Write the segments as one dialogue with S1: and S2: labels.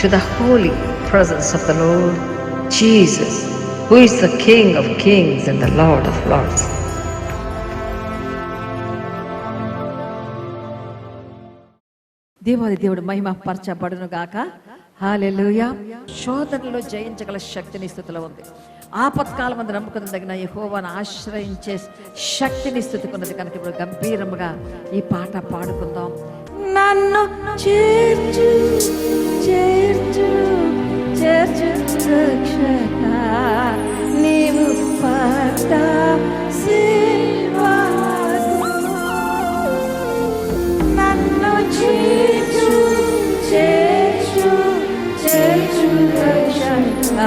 S1: to the holy presence of the Lord Jesus, who is the King of kings and the Lord of lords.
S2: దేవాది దేవుడు మహిమ పరచబడును గాక. Hallelujah శోధనలో జయించగల శక్తిని స్థితిలో ఉంది. ఆపత్కాలం మంది తగిన హోవాను ఆశ్రయించే శక్తిని స్థితికున్నది కనుక ఇప్పుడు గంభీరముగా ఈ పాట పాడుకుందాం. నన్ను చేర్చు చేర్చు చేర్చు రక్షక. నీవు పట్ట సేవకు నన్ను చేర్చు చేర్చు చేర్చు రక్షణ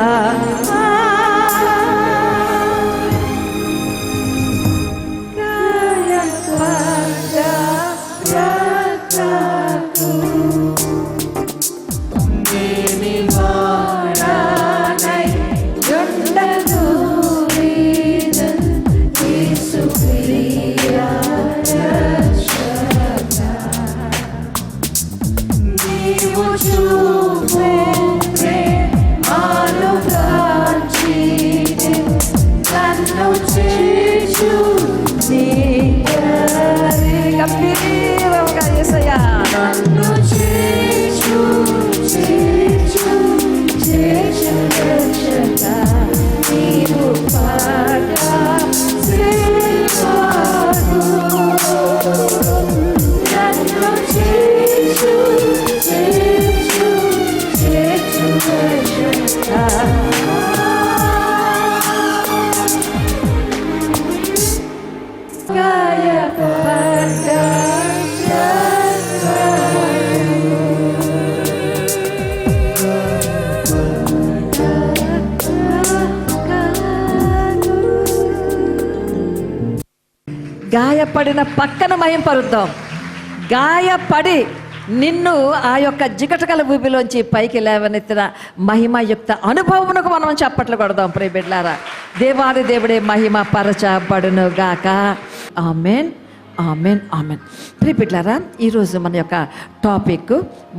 S2: గాయపడిన పక్కన మయం పరుద్దాం. గాయపడి నిన్ను ఆ యొక్క జిగటకల ఊబిలోంచి పైకి లేవనెత్తిన మహిమయుక్త అనుభవమునకు మనం చప్పట్లు కొడదాం ప్రే బిడ్లారా దేవాది దేవుడే మహిమ పరచబడును గాక ఆమెన్ ఆమెన్ ఆమెన్. ప్రే బిడ్లారా ఈరోజు మన యొక్క టాపిక్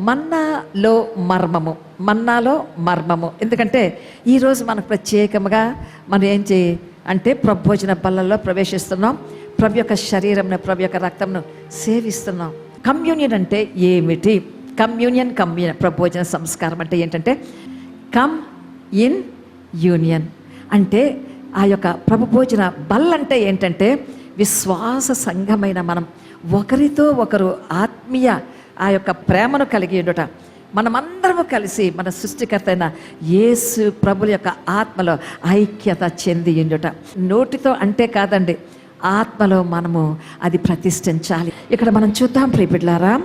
S2: మన్నాలో మర్మము మన్నాలో మర్మము. ఎందుకంటే ఈరోజు మనకు ప్రత్యేకముగా మనం ఏం చేయి అంటే ప్రభోజన బల్లలో ప్రవేశిస్తున్నాం. ప్రభు యొక్క శరీరంను ప్రభు యొక్క రక్తంను సేవిస్తున్నాం. కమ్యూనియన్ అంటే ఏమిటి? కమ్యూనియన్ కమ్యూనియన్ ప్రభోజన సంస్కారం అంటే ఏంటంటే కమ్ ఇన్ యూనియన్ అంటే ఆ యొక్క ప్రభు భోజన బల్ అంటే ఏంటంటే విశ్వాస సంఘమైన మనం ఒకరితో ఒకరు ఆత్మీయ ఆ యొక్క ప్రేమను కలిగి ఉండుట. మనమందరము కలిసి మన సృష్టికర్త అయిన యేసు ప్రభుల యొక్క ఆత్మలో ఐక్యత చెంది ఉండుట. నోటితో అంటే కాదండి ఆత్మలో మనము అది ప్రతిష్ఠించాలి. ఇక్కడ మనం చూద్దాం ప్రియబిడ్లారా.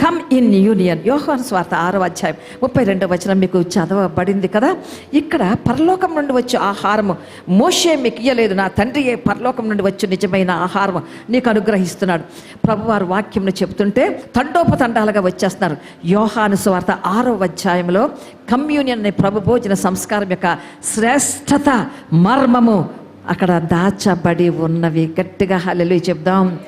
S2: కమ్ ఇన్ యూనియన్ యోహాన్ స్వార్థ ఆరో అధ్యాయం ముప్పై రెండో వచనం మీకు చదవబడింది కదా? ఇక్కడ పరలోకం నుండి వచ్చే ఆహారము మోషే మీకు ఇయ్యలేదు. నా తండ్రి పరలోకం నుండి వచ్చే నిజమైన ఆహారము నీకు అనుగ్రహిస్తున్నాడు. ప్రభువారు వాక్యంను చెబుతుంటే తండోపతండాలుగా వచ్చేస్తున్నారు. యోహాను స్వార్థ ఆరో అధ్యాయంలో కమ్యూనియన్ అనే ప్రభు భోజన సంస్కారం యొక్క శ్రేష్టత మర్మము అక్కడ దాచబడి ఉన్నవి. గట్టిగా హలెలు చెప్దాం.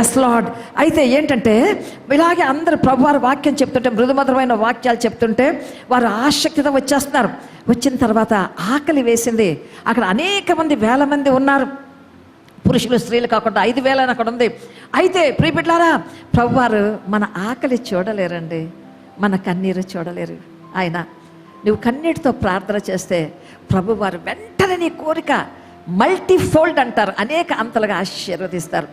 S2: ఎస్ లాడ్ అయితే ఏంటంటే ఇలాగే అందరు ప్రభువారు వాక్యం చెప్తుంటే మృదుమధురమైన వాక్యాలు చెప్తుంటే వారు ఆసక్తితో వచ్చేస్తున్నారు. వచ్చిన తర్వాత ఆకలి వేసింది. అక్కడ అనేక మంది వేల మంది ఉన్నారు. పురుషులు స్త్రీలు కాకుండా ఐదు వేలని అక్కడ ఉంది. అయితే ప్రియబిడ్లారా ప్రభువారు మన ఆకలి చూడలేరండి. మన కన్నీరు చూడలేరు. ఆయన నువ్వు కన్నీటితో ప్రార్థన చేస్తే ప్రభువారు వెంటనే నీ కోరిక మల్టీ ఫోల్డ్ అంటారు. అనేక అంతలుగా ఆశీర్వదిస్తారు.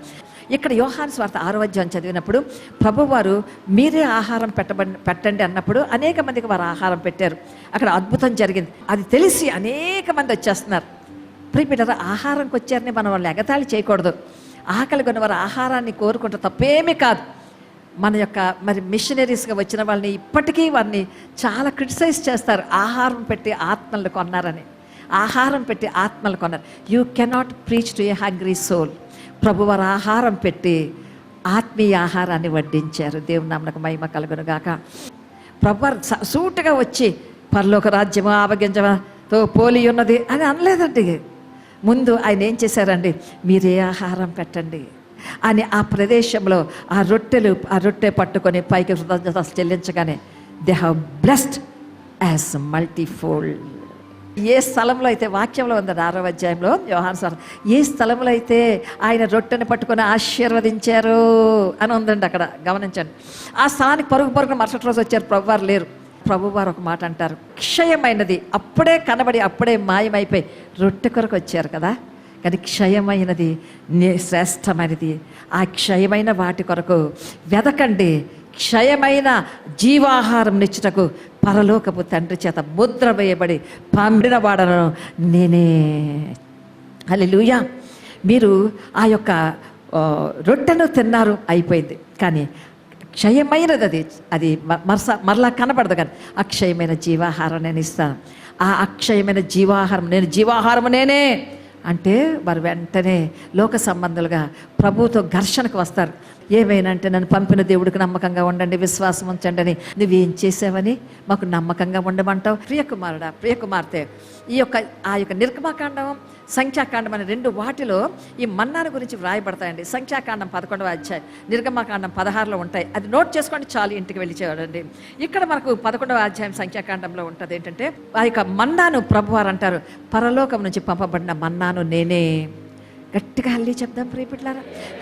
S2: ఇక్కడ యోహాన్ స్వార్థ ఆరోగ్యం చదివినప్పుడు ప్రభువారు మీరే ఆహారం పెట్టబడి పెట్టండి అన్నప్పుడు అనేక మందికి వారు ఆహారం పెట్టారు. అక్కడ అద్భుతం జరిగింది. అది తెలిసి అనేక మంది వచ్చేస్తున్నారు. ప్రియబిడ్డరా ఆహారంకి వచ్చారని మనం వాళ్ళని ఎగతాళి చేయకూడదు. ఆకలి కొన్న వారు ఆహారాన్ని కోరుకుంటే తప్పేమీ కాదు. మన యొక్క మరి మిషనరీస్గా వచ్చిన వాళ్ళని ఇప్పటికీ వారిని చాలా క్రిటిసైజ్ చేస్తారు. ఆహారం పెట్టి ఆత్మలు కొన్నారని. ఆహారం పెట్టి ఆత్మలు కొన్నారు. You cannot preach to a hungry soul ప్రభువారు ఆహారం పెట్టి ఆత్మీయ ఆహారాన్ని వడ్డించారు. దేవుని నామనకు మహిమ కలుగును గాక. ప్రభువారు స- వచ్చి పర్లోక రాజ్యము ఆవగింజతో పోలి ఉన్నది అని అనలేదండి. ముందు ఆయన ఏం చేశారండి? మీరే ఆహారం పెట్టండి. అని ఆ ప్రదేశంలో ఆ రొట్టెలు ఆ రొట్టె పట్టుకొని పైకి చెల్లించగానే they have blessed as multifold ఏ స్థలంలో అయితే వాక్యంలో ఉంది ఆరో అధ్యాయంలో? వ్యవహార సార్ ఏ స్థలంలో అయితే ఆయన రొట్టెని పట్టుకొని ఆశీర్వదించారు అని ఉందండి అక్కడ. గమనించండి. ఆ స్థలానికి పరుగు పరుగున మరుసటి రోజు వచ్చారు. ప్రభువారు లేరు. ప్రభువారు ఒక మాట అంటారు. క్షయమైనది. అప్పుడే కనబడి అప్పుడే మాయమైపోయి రొట్టె కొరకు వచ్చారు కదా. కానీ క్షయమైనది నే- శ్రేష్టమైనది. ఆ క్షయమైన వాటి కొరకు వెదకండి. క్షయమైన జీవాహారం నిచ్చుటకు పరలోకపు తండ్రి చేత ముద్ర వేయబడి పంపిన వాడను నేనే. హల్లెలూయా. మీరు ఆ యొక్క రొట్టెను తిన్నారు అయిపోయింది. కానీ క్షయమైనది అది అది మ- మరస మరలా కనపడదు కానీ అక్షయమైన జీవాహారం నేను ఇస్తాను. ఆ అక్షయమైన జీవాహారం నేను జీవాహారం నేనే అంటే వారు వెంటనే లోక సంబంధాలుగా ప్రభుతో ఘర్షణకు వస్తారు. ఏమైనా అంటే నన్ను పంపిన దేవుడికి నమ్మకంగా ఉండండి విశ్వాసం ఉంచండి అని నువ్వేం చేసావని? మాకు నమ్మకంగా ఉండమంటావు. ప్రియకుమారుడా ప్రియకుమార్తె ఈ యొక్క ఆ యొక్క నిర్గమాకాండం సంఖ్యాకాండం అనే రెండు వాటిలో ఈ మన్నాను గురించి వ్రాయబడతాయండి. సంఖ్యాకాండం పదకొండవ అధ్యాయం నిర్గమాకాండం పదహారులో ఉంటాయి. అది నోట్ చేసుకోండి చాలు ఇంటికి వెళ్ళి చూడండి ఇక్కడ మనకు పదకొండవ అధ్యాయం సంఖ్యాకాండంలో ఉంటుంది ఏంటంటే ఆ యొక్క మన్నాను ప్రభువారు అంటారు. పరలోకం నుంచి పంపబడిన మన్నాను నేనే. గట్టిగా హల్లి చెప్దాం ప్రియబిడ్లారా.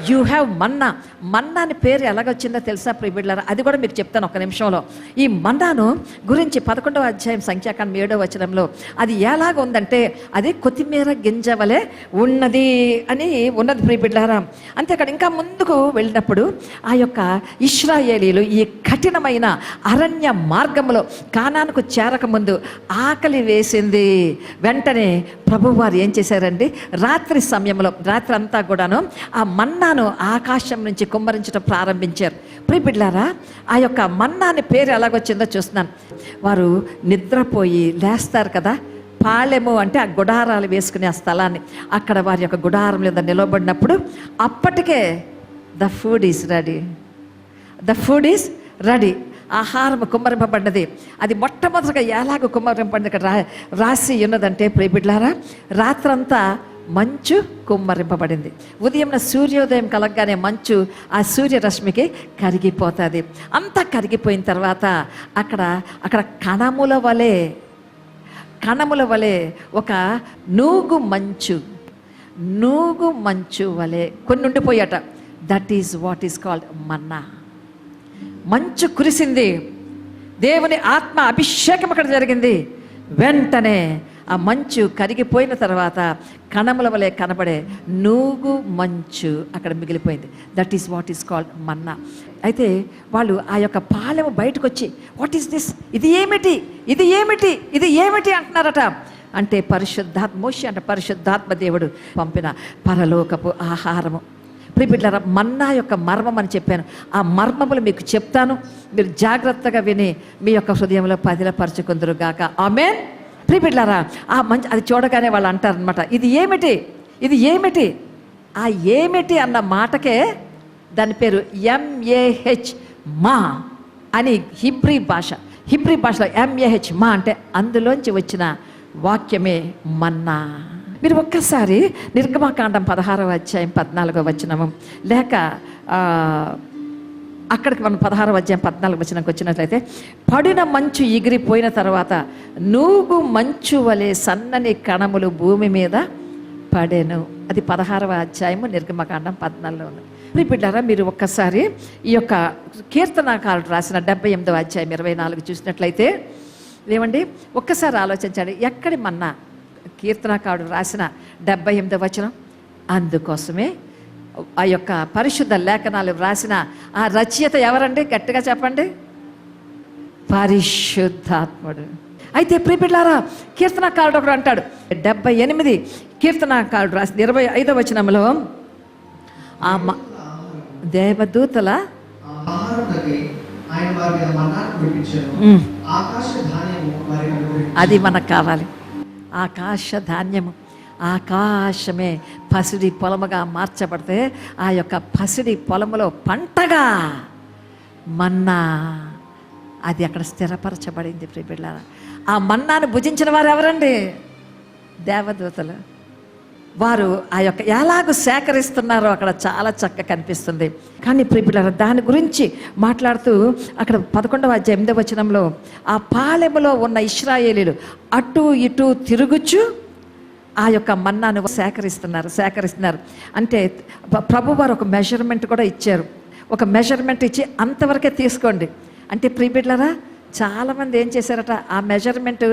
S2: యూ హ్యావ్ మన్నా. మన్నా అని పేరు ఎలాగొచ్చిందో తెలుసా ప్రియబిడ్లారా? అది కూడా మీకు చెప్తాను ఒక నిమిషంలో. ఈ మన్నాను గురించి పదకొండవ అధ్యాయం సంఖ్యాకాండం ఏడవ వచనంలో అది ఎలాగ ఉందంటే అది కొత్తిమీర గింజ వలె ఉన్నది అని ఉన్నది ప్రియబిడ్లారా. అంతే అక్కడ ఇంకా ముందుకు వెళ్ళినప్పుడు ఆ యొక్క ఇష్రాయేలీలు ఈ కఠినమైన అరణ్య మార్గంలో కానానికి చేరకముందు ఆకలి వేసింది. వెంటనే ప్రభువారు ఏం చేశారండి? రాత్రి సమయంలో రాత్రి అంతా కూడాను ఆ మన్నాను ఆకాశం నుంచి కుమ్మరించడం ప్రారంభించారు. ప్రియబిడ్లారా ఆ యొక్క మన్నాని పేరు ఎలాగొచ్చిందో చూస్తున్నాను. వారు నిద్రపోయి లేస్తారు కదా పాళెము అంటే ఆ గుడారాలు వేసుకునే ఆ స్థలాన్ని. అక్కడ వారి యొక్క గుడారం మీద నిలబడినప్పుడు అప్పటికే the food is ready. The food is ready. ఆహారం కుమ్మరింపబడినది. అది మొట్టమొదటిగా ఎలాగ కుమ్మరింపబడిన రా రాసి ఉన్నదంటే ప్రియబిడ్లారా రాత్రంతా మంచు కుమ్మరింపబడింది. ఉదయం సూర్యోదయం కలగగానే మంచు ఆ సూర్యరశ్మికి కరిగిపోతుంది. అంతా కరిగిపోయిన తర్వాత అక్కడ అక్కడ కణముల వలె కణముల వలె ఒక నూగు మంచు నూగు మంచు వలె కొన్ని ఉండిపోయాట that is what is called manna మంచు కురిసింది. దేవుని ఆత్మ అభిషేకం అక్కడ జరిగింది. వెంటనే ఆ మంచు కరిగిపోయిన తర్వాత కణముల వలె కనబడే నూగు మంచు అక్కడ మిగిలిపోయింది. That is what is called manna అయితే వాళ్ళు ఆ యొక్క పాలెము బయటకు వచ్చి వాట్ ఈస్ దిస్ ఇది ఏమిటి? ఇది ఏమిటి? ఇది ఏమిటి? అంటున్నారట. అంటే పరిశుద్ధాత్మ మోషి అంటే పరిశుద్ధాత్మ దేవుడు పంపిన పరలోకపు ఆహారము. ప్రిపిట్లరా మన్నా యొక్క మర్మం అని చెప్పాను. ఆ మర్మములు మీకు చెప్తాను. మీరు జాగ్రత్తగా విని మీ యొక్క హృదయంలో పదిలపరచుకుందరు గాక. ఆమెన్ ప్రిపిట్లరా ఆ మంచి అది చూడగానే వాళ్ళు అంటారనమాట ఇది ఏమిటి? ఇది ఏమిటి? ఆ ఏమిటి అన్న మాటకే దాని పేరు ఎంఏహెచ్ మా అని హిబ్రీ భాష. హిబ్రీ భాషలో ఎంఏహెచ్ మా అంటే అందులోంచి వచ్చిన వాక్యమే మన్నా. మీరు ఒక్కసారి నిర్గమాకాండం పదహారవ అధ్యాయం పద్నాలుగో వచ్చినము లేక అక్కడికి మనం పదహారు అధ్యాయం పద్నాలుగు వచ్చినకి వచ్చినట్లయితే పడిన మంచు ఎగిరిపోయిన తర్వాత నూగు మంచు వలె సన్నని కణములు భూమి మీద పడెను. అది పదహారవ అధ్యాయము నిర్గమకాండం పద్నాలుగులో ఉంది. బిడ్డారా మీరు ఒక్కసారి ఈ యొక్క కీర్తనాకారుడు రాసిన డెబ్బై ఎనిమిదవ అధ్యాయం ఇరవై నాలుగు చూసినట్లయితే ఏమండి? ఒక్కసారి ఆలోచించండి. ఎక్కడి మన్నా కీర్తనాకారుడు రాసిన డెబ్బై ఎనిమిదవ వచనం? అందుకోసమే ఆ యొక్క పరిశుద్ధ లేఖనాలు రాసిన ఆ రచయిత ఎవరండి? గట్టిగా చెప్పండి. పరిశుద్ధాత్ముడు. అయితే ప్రిపిడ్లారా కీర్తనాకారుడు ఒకడు అంటాడు. డెబ్బై ఎనిమిది కీర్తనాకారుడు రాసిన ఇరవై ఐదవ వచనంలో ఆ మ- దేవదూతల. అది మనకు కావాలి. ఆకాశ ధాన్యము ఆకాశమే పసిడి పొలముగా మార్చబడితే ఆ యొక్క పసిడి పొలములో పంటగా మన్నా. అది అక్కడ స్థిరపరచబడింది ప్రిబిళ్ళారా ఆ మన్నాను భుజించిన వారు ఎవరండి? దేవదూతలు. వారు ఆ యొక్క ఎలాగ సేకరిస్తున్నారో అక్కడ చాలా చక్కగా కనిపిస్తుంది. కానీ ప్రిపిల్లర దాని గురించి మాట్లాడుతూ అక్కడ పదకొండవ ఎనిమిదవ వచనంలో ఆ పాలెములో ఉన్న ఇస్రాయేలీలు అటు ఇటు తిరుగుచు ఆ యొక్క మన్నాను సేకరిస్తున్నారు సేకరిస్తున్నారు. అంటే ప్రభువారు ఒక మెజర్మెంట్ కూడా ఇచ్చారు. ఒక మెజర్మెంట్ ఇచ్చి అంతవరకే తీసుకోండి. అంటే ప్రీబిడ్లరా చాలామంది ఏం చేశారట ఆ మెజర్మెంట్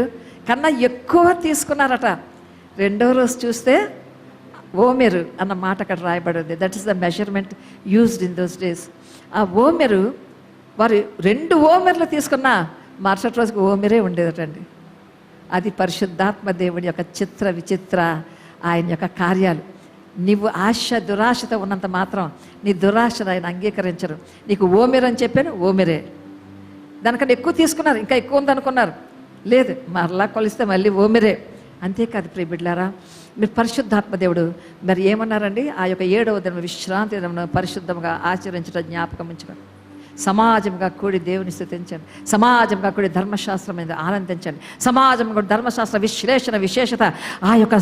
S2: కన్నా ఎక్కువ తీసుకున్నారట. రెండో రోజు చూస్తే ఓమెరు అన్న మాట అక్కడ రాయబడి ఉంది. That is the measurement used in those days ఆ ఓమెరు వారు రెండు ఓమెర్లు తీసుకున్న మరుసటి రోజుకి ఓమెరే ఉండేదటండి. అది పరిశుద్ధాత్మ దేవుడి యొక్క చిత్ర విచిత్ర ఆయన యొక్క కార్యాలు. నీవు ఆశ దురాశతో ఉన్నంత మాత్రం నీ దురాశను ఆయన అంగీకరించరు. నీకు ఓమిర్ అని చెప్పాను ఓమిరే. దానికంటే ఎక్కువ తీసుకున్నారు ఇంకా ఎక్కువ ఉందనుకున్నారు లేదు మరలా కొలిస్తే మళ్ళీ ఓమెరే. అంతేకాదు ప్రియబిడ్లారా మీరు పరిశుద్ధాత్మ దేవుడు. మరి ఏమన్నారండి? ఆ యొక్క ఏడవ దినం విశ్రాంతి దినం పరిశుద్ధంగా ఆచరించడం జ్ఞాపకం ఉంచుకోండి. సమాజంగా కూడి దేవుని స్థుతించండి. సమాజంగా కూడి ధర్మశాస్త్రం మీద ఆనందించండి. సమాజం కూడా ధర్మశాస్త్ర విశ్లేషణ విశేషత ఆ యొక్క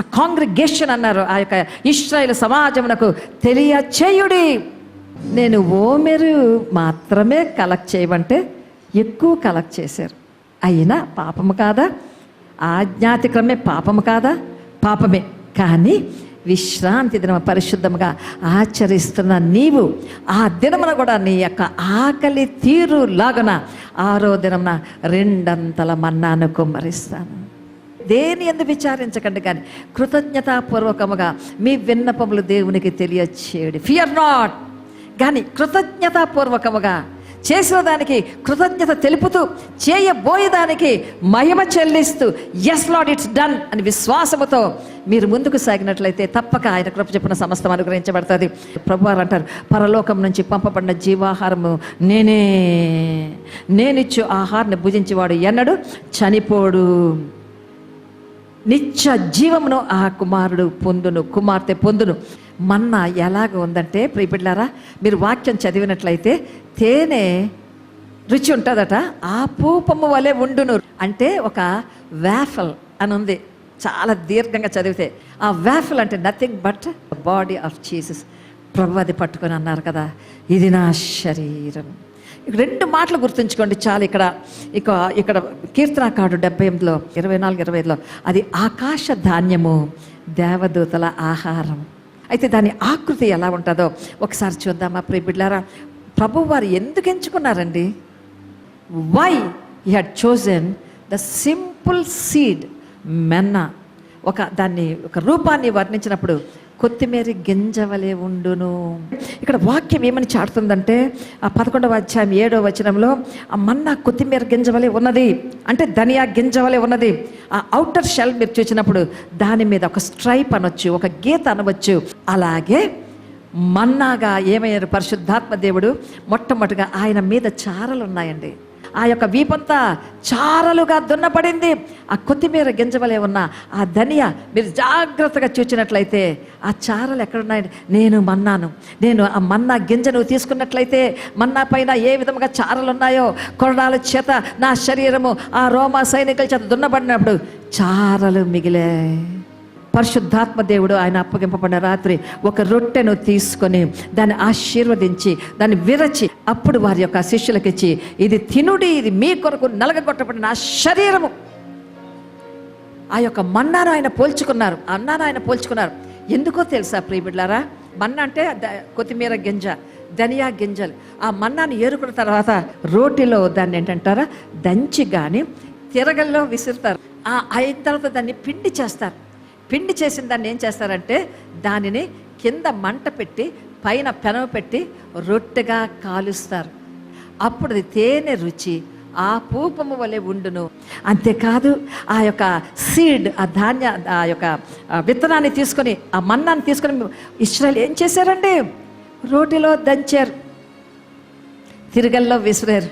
S2: కాంగ్రిగేషన్ అన్నారు. ఆ యొక్క ఇస్రాయేల్ సమాజమునకు తెలియచేయుడి. నేను ఓమెరు మాత్రమే కలెక్ట్ చేయమంటే ఎక్కువ కలెక్ట్ చేశారు. అయినా పాపము కాదా? ఆజ్ఞాతిక్రమే పాపము కాదా? పాపమే. కానీ విశ్రాంతి దినం పరిశుద్ధముగా ఆచరిస్తున్న నీవు ఆ దినమున కూడా నీ యొక్క ఆకలి తీరు లాగున ఆరో దినమున రెండంతల మన్నాను కుమ్మరిస్తాను. దేని ఎందు విచారించకండి కానీ కృతజ్ఞతాపూర్వకముగా మీ విన్నపములు దేవునికి తెలియచేయడు. ఫియర్ నాట్ కానీ కృతజ్ఞతాపూర్వకముగా చేసిన దానికి కృతజ్ఞత తెలుపుతూ చేయబోయేదానికి మహిమ చెల్లిస్తూ ఎస్ లాడ్ ఇట్స్ డన్ అని విశ్వాసముతో మీరు ముందుకు సాగినట్లయితే తప్పక ఆయన కృప చెప్పిన సమస్తం అనుగ్రహించబడుతుంది. ప్రభువారు అంటారు పరలోకం నుంచి పంపబడిన జీవాహారము నేనే నేనిచ్చు ఆహారాన్ని భుజించేవాడు ఎన్నడు చనిపోడు. నిత్య జీవమును ఆ కుమారుడు పొందును కుమార్తె పొందును. మన్నా ఎలాగ ఉందంటే ప్రియబిడ్లారా మీరు వాక్యం చదివినట్లయితే తేనె రుచి ఉంటుందట ఆ పూపము వలె ఉండును. అంటే ఒక వ్యాఫల్ అని ఉంది చాలా దీర్ఘంగా చదివితే. ఆ వ్యాఫల్ అంటే nothing but body of Jesus ప్రభు అది పట్టుకొని అన్నారు కదా ఇది నా శరీరం. రెండు మాటలు గుర్తుంచుకోండి చాలు ఇక్కడ. ఇక ఇక్కడ కీర్తనకాడు డెబ్బై ఎనిమిదిలో ఇరవై నాలుగు ఇరవై ఐదులో అది ఆకాశ ధాన్యము దేవదూతల ఆహారం. అయితే దాని ఆకృతి ఎలా ఉంటుందో ఒకసారి చూద్దామా ప్రియ బిడ్లారా? ప్రభు వారు ఎందుకు ఎంచుకున్నారండి? Why you had chosen the simple seed మెన్న ఒక దాన్ని ఒక రూపాన్ని వర్ణించినప్పుడు కొత్తిమీర గింజవలే ఉండును. ఇక్కడ వాక్యం ఏమని చాటుతుందంటే ఆ పదకొండవ అధ్యాయం ఏడవ వచనంలో ఆ మన్నా కొత్తిమీర గింజవలే ఉన్నది. అంటే ధనియా గింజవలే ఉన్నది. ఆ అవుటర్ షెల్ మీరు చూసినప్పుడు దాని మీద ఒక స్ట్రైప్ అనొచ్చు ఒక గీత అనవచ్చు. అలాగే మన్నాగా ఏమయ్యారు? పరిశుద్ధాత్మ దేవుడు మొట్టమొదటిగా ఆయన మీద చారలు ఉన్నాయండి ఆ యొక్క వీపంతా చారలుగా దున్నపడింది. ఆ కొత్తిమీర గింజవలే ఉన్న ఆ ధనియా మీరు జాగ్రత్తగా చూచినట్లయితే ఆ చారలు ఎక్కడున్నాయి? నేను మన్నాను. నేను ఆ మన్నా గింజను తీసుకున్నట్లయితే మన్నా పైన ఏ విధముగా చారలు ఉన్నాయో కొరడాల చేత నా శరీరము ఆ రోమా సైనికుల చేత దున్నబడినప్పుడు చారలు మిగిలే పరిశుద్ధాత్మ దేవుడు ఆయన అప్పగింపబడిన రాత్రి ఒక రొట్టెను తీసుకొని దాన్ని ఆశీర్వదించి దాన్ని విరచి అప్పుడు వారి యొక్క శిష్యులకు ఇచ్చి ఇది తినుడి ఇది మీ కొరకు నలగగొట్టబడిన నా శరీరము. ఆ యొక్క మన్నాను ఆయన పోల్చుకున్నారు అన్నాను ఆయన పోల్చుకున్నారు. ఎందుకో తెలుసా ప్రియబిడ్లారా? మన్నా అంటే కొత్తిమీర గింజ ధనియా గింజలు. ఆ మన్నాను ఏరుకున్న తర్వాత రోటిలో దాన్ని ఏంటంటారా? దంచి కానీ తిరగల్లో విసురుతారు. ఆ అయిన తర్వాత దాన్ని పిండి చేస్తారు. పిండి చేసిన దాన్ని ఏం చేస్తారంటే దానిని కింద మంట పెట్టి పైన పెనవ పెట్టి రొట్టెగా కాలుస్తారు. అప్పుడు అది తేనె రుచి ఆ పూపము వలె ఉండును. అంతేకాదు ఆ యొక్క సీడ్ ఆ ధాన్య ఆ యొక్క విత్తనాన్ని తీసుకొని ఆ మన్నాన్ని తీసుకొని ఇస్రాయల్ ఏం చేశారండి? రోటిలో దంచారు. తిరగల్లో విసిరారు.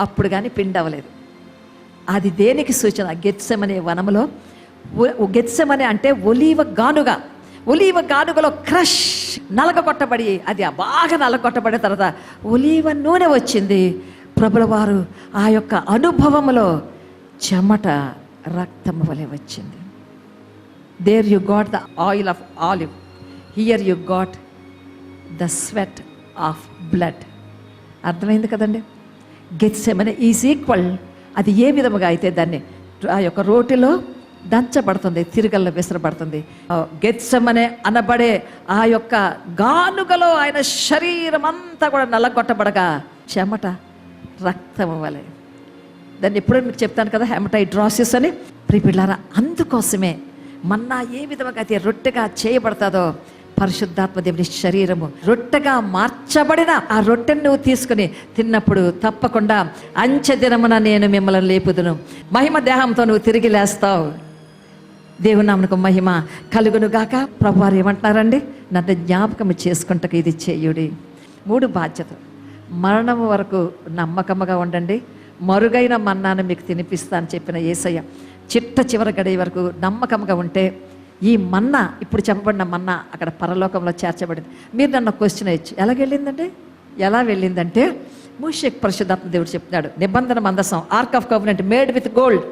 S2: అప్పుడు కానీ పిండి అవ్వలేదు. అది దేనికి సూచన? గెత్సమనే వనములో గెత్సమని అంటే ఒలీవ గానుగ. ఒలీవ గానుగలో క్రష్ నలగొట్టబడి అది బాగా నలగొట్టబడిన తర్వాత ఒలీవ నూనె వచ్చింది. ప్రభుల వారు ఆ యొక్క అనుభవములో చెమట రక్తము వలె వచ్చింది. There you got the oil of olive here you got the sweat of blood అర్థమైంది కదండి? Gethsemane is equal. అది ఏ విధముగా అయితే దాన్ని ఆ యొక్క రోటిలో దంచబడుతుంది తిరగల్లో విసరబడుతుంది. గెచ్చమనే అనబడే ఆ యొక్క గానుగలో ఆయన శరీరం అంతా కూడా నల్లగొట్టబడగా చెమట రక్తం వలె. దాన్ని ఎప్పుడో మీకు చెప్తాను కదా హెమటైడ్రాసిస్ అని. ప్రిపిల్లారా అందుకోసమే మన్నా ఏ విధంగా అయితే రొట్టెగా చేయబడతాదో పరిశుద్ధాత్మ దేవుని శరీరము రొట్టెగా మార్చబడిన ఆ రొట్టెను నువ్వు తీసుకుని తిన్నప్పుడు తప్పకుండా అంచె దినమున నేను మిమ్మల్ని లేపుదును. మహిమ దేహంతో నువ్వు తిరిగి లేస్తావు. దేవుని మహిమ కలుగునుగాక ప్రభు వారు ఏమంటున్నారండి? నన్ను జ్ఞాపకం చేసుకుంటకు ఇది చేయుడి. మూడు బాధ్యతలు. మరణం వరకు నమ్మకముగా ఉండండి. మరుగైన మన్నాను మీకు తినిపిస్తా అని చెప్పిన ఏసయ్య చిట్ట చివరి గడియ వరకు నమ్మకంగా ఉంటే ఈ మన్నా ఇప్పుడు చెప్పబడిన మన్నా అక్కడ పరలోకంలో చేర్చబడింది. మీరు నన్ను క్వశ్చన్ ఇచ్చి ఎలా వెళ్ళిందంటే ఎలా వెళ్ళిందంటే మూషక్ పరిశుద్ధాత్మ దేవుడు చెప్తున్నాడు. నిబంధన మందసం ark of covenant made with gold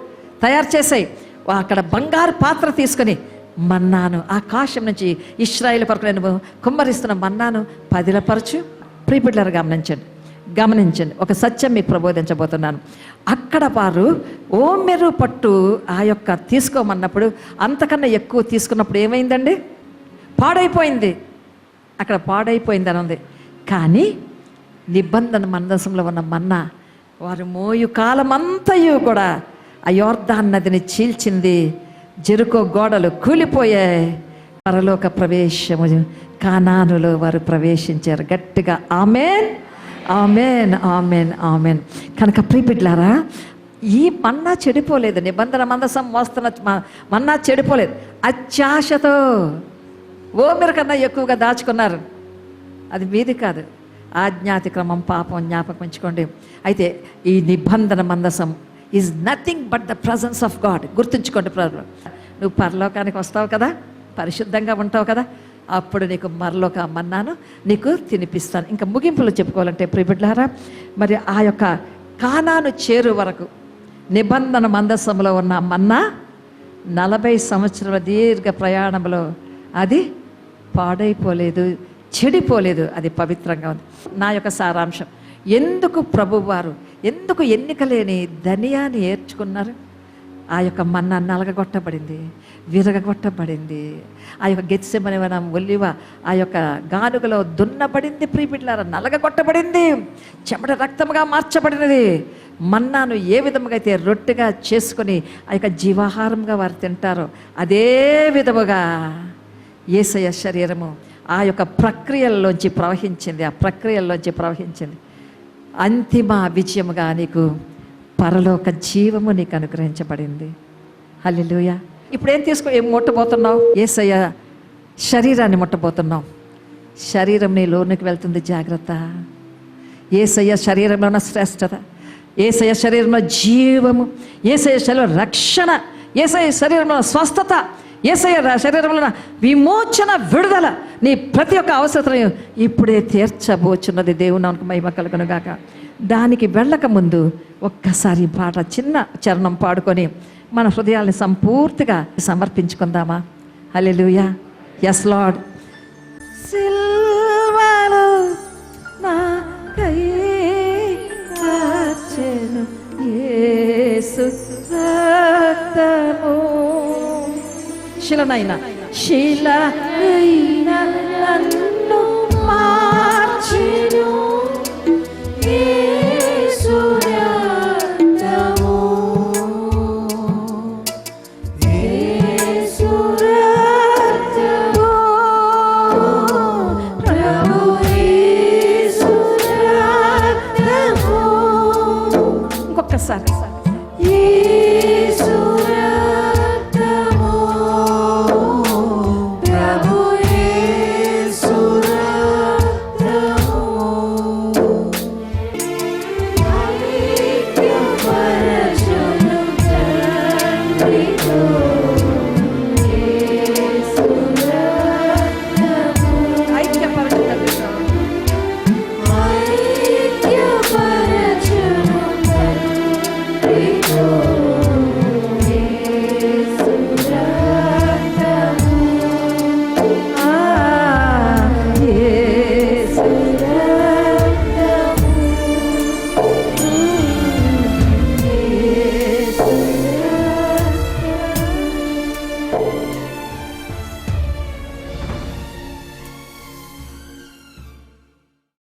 S2: తయారు చేసాయి. అక్కడ బంగారు పాత్ర తీసుకొని మన్నాను ఆకాశం నుంచి ఇస్రాయిల్ కొరకు నేను కుమ్మరిస్తున్న మన్నాను పదిలపరచు. ప్రీపిడ్లర్ గమనించండి. గమనించండి. ఒక సత్యం మీకు ప్రబోధించబోతున్నాను. అక్కడ వారు ఓ మెరు పట్టు ఆ యొక్క తీసుకోమన్నప్పుడు అంతకన్నా ఎక్కువ తీసుకున్నప్పుడు ఏమైందండి? పాడైపోయింది. అక్కడ పాడైపోయింది అని ఉంది కానీ నిబంధన మందసంలో ఉన్న మన్నా వారు మోయు కాలమంతయు కూడా అయోర్ధాన్ నదిని చీల్చింది. జెరుకో గోడలు కూలిపోయాయి. పరలోక ప్రవేశము కానానులో వారు ప్రవేశించారు. గట్టిగా ఆమెన్ ఆమెన్ ఆమెన్ ఆమెన్. కనుక ప్రీపిడ్లారా ఈ మన్నా చెడిపోలేదు. నిబంధన మందసం మోస్తున్న మన్నా చెడిపోలేదు. అత్యాశతో ఓ కన్నా ఎక్కువగా దాచుకున్నారు. అది మీది కాదు. ఆజ్ఞాతిక్రమం పాపం జ్ఞాపకం ఉంచుకోండి. అయితే ఈ నిబంధన మందసం is nothing but the presence of God గుర్తుంచుకోండి ప్రభు. నువ్వు పరలోకానికి వస్తావు కదా? పరిశుద్ధంగా ఉంటావు కదా? అప్పుడు నీకు మరలోక మన్నాను నీకు తినిపిస్తాను. ఇంకా ముగింపులో చెప్పుకోవాలంటే ప్రిబిడ్లారా మరి ఆ యొక్క కానాను చేరు వరకు నిబంధన మందసంలో ఉన్న మన్నా నలభై సంవత్సరాల దీర్ఘ ప్రయాణంలో అది పాడైపోలేదు చెడిపోలేదు. అది పవిత్రంగా ఉంది. నా యొక్క సారాంశం. ఎందుకు ప్రభువారు ఎందుకు ఎన్నిక లేని ధనియాన్ని ఏర్చుకున్నారు? ఆ యొక్క మన్న నలగగొట్టబడింది విరగగొట్టబడింది. ఆ యొక్క గెత్సెమని మనం ఒల్లివ ఆ యొక్క గానుగలో దున్నబడింది ప్రీపిడ్లార నలగగొట్టబడింది. చెమట రక్తముగా మార్చబడినది. మన్నాను ఏ విధముగా అయితే రొట్టెగా చేసుకొని ఆ యొక్క జీవాహారంగా వారు తింటారో అదే విధముగా ఏసయ శరీరము ఆ యొక్క ప్రక్రియల్లోంచి ప్రవహించింది ఆ ప్రక్రియల్లోంచి ప్రవహించింది. అంతిమ విజయముగా నీకు పరలోక జీవము నీకు అనుగ్రహించబడింది. హల్లెలూయ. ఇప్పుడు ఏం తీసుకో ఏం ముట్టబోతున్నావు? ఏసయ్య శరీరాన్ని ముట్టబోతున్నావు. శరీరం నీ లోనికి వెళ్తుంది జాగ్రత్త. ఏసయ్య శరీరంలో ఉన్న శ్రేష్టత. ఏసయ్య శరీరంలో జీవము. ఏసయ్య శరీరంలో రక్షణ. ఏసయ్య శరీరంలో స్వస్థత. ఏసయ్య శరీరంలో విమోచన విడుదల నీ ప్రతి ఒక్క అవసరం ఇప్పుడే తీర్చబోచున్నది దేవునానికి మహిమ కలుగును గాక. దానికి వెళ్ళక ముందు ఒక్కసారి పాట చిన్న చరణం పాడుకొని మన హృదయాల్ని సంపూర్తిగా సమర్పించుకుందామా? హలెలుయా ఎస్ లార్డ్ సిల్వలు నా కై শিলা নাই না। শিলা